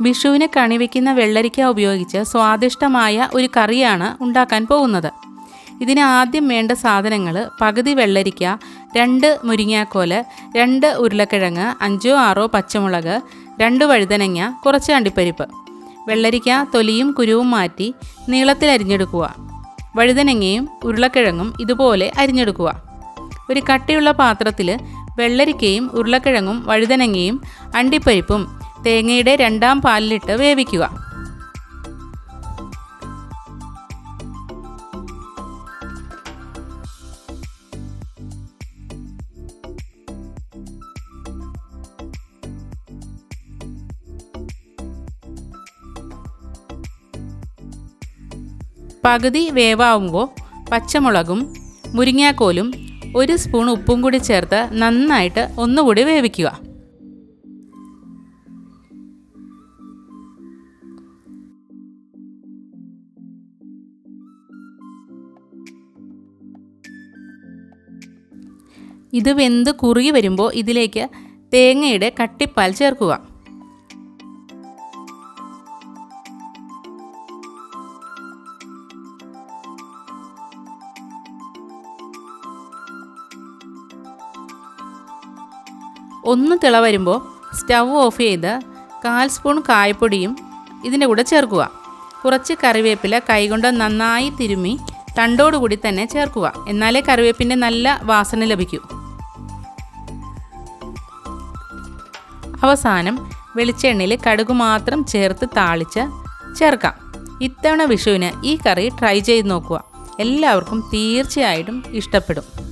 വിഷുവിന് കണിവെക്കുന്ന വെള്ളരിക്ക ഉപയോഗിച്ച് സ്വാദിഷ്ടമായ ഒരു കറിയാണ് ഉണ്ടാക്കാൻ പോകുന്നത്. ഇതിന് ആദ്യം വേണ്ട സാധനങ്ങൾ പകുതി വെള്ളരിക്ക രണ്ട് മുരിങ്ങാക്കോൽ രണ്ട് ഉരുളക്കിഴങ്ങ് അഞ്ചോ ആറോ പച്ചമുളക് രണ്ട് വഴുതനങ്ങ കുറച്ച് അണ്ടിപ്പരിപ്പ്. വെള്ളരിക്ക തൊലിയും കുരുവും മാറ്റി നീളത്തിൽ അരിഞ്ഞെടുക്കുക. വഴുതനങ്ങയും ഉരുളക്കിഴങ്ങും ഇതുപോലെ അരിഞ്ഞെടുക്കുക. ഒരു കട്ടിയുള്ള പാത്രത്തിൽ വെള്ളരിക്കയും ഉരുളക്കിഴങ്ങും വഴുതനങ്ങയും അണ്ടിപ്പരിപ്പും തേങ്ങയുടെ രണ്ടാം പാലിലിട്ട് വേവിക്കുക. പകുതി വേവാവുമ്പോൾ പച്ചമുളകും മുരിങ്ങാക്കോലും ഒരു സ്പൂൺ ഉപ്പും കൂടി ചേർത്ത് നന്നായിട്ട് ഒന്നുകൂടി വേവിക്കുക. ഇത് വെന്ത് കുറുകി വരുമ്പോൾ ഇതിലേക്ക് തേങ്ങയുടെ കട്ടിപ്പാൽ ചേർക്കുക. ഒന്ന് തിള വരുമ്പോൾ സ്റ്റവ് ഓഫ് ചെയ്ത് കാൽ സ്പൂൺ കായപ്പൊടിയും ഇതിന്റെ കൂടെ ചേർക്കുക. കുറച്ച് കറിവേപ്പില കൈകൊണ്ട് നന്നായി തിരുമ്മി തണ്ടോടുകൂടി തന്നെ ചേർക്കുക. എന്നാലേ കറിവേപ്പിന്റെ നല്ല വാസന ലഭിക്കൂ. അവസാനം വെളിച്ചെണ്ണയിൽ കടുക് മാത്രം ചേർത്ത് താളിച്ച് ചേർക്കാം. ഇത്തവണ വിഷുവിന് ഈ കറി ട്രൈ ചെയ്ത് നോക്കുക. എല്ലാവർക്കും തീർച്ചയായിട്ടും ഇഷ്ടപ്പെടും.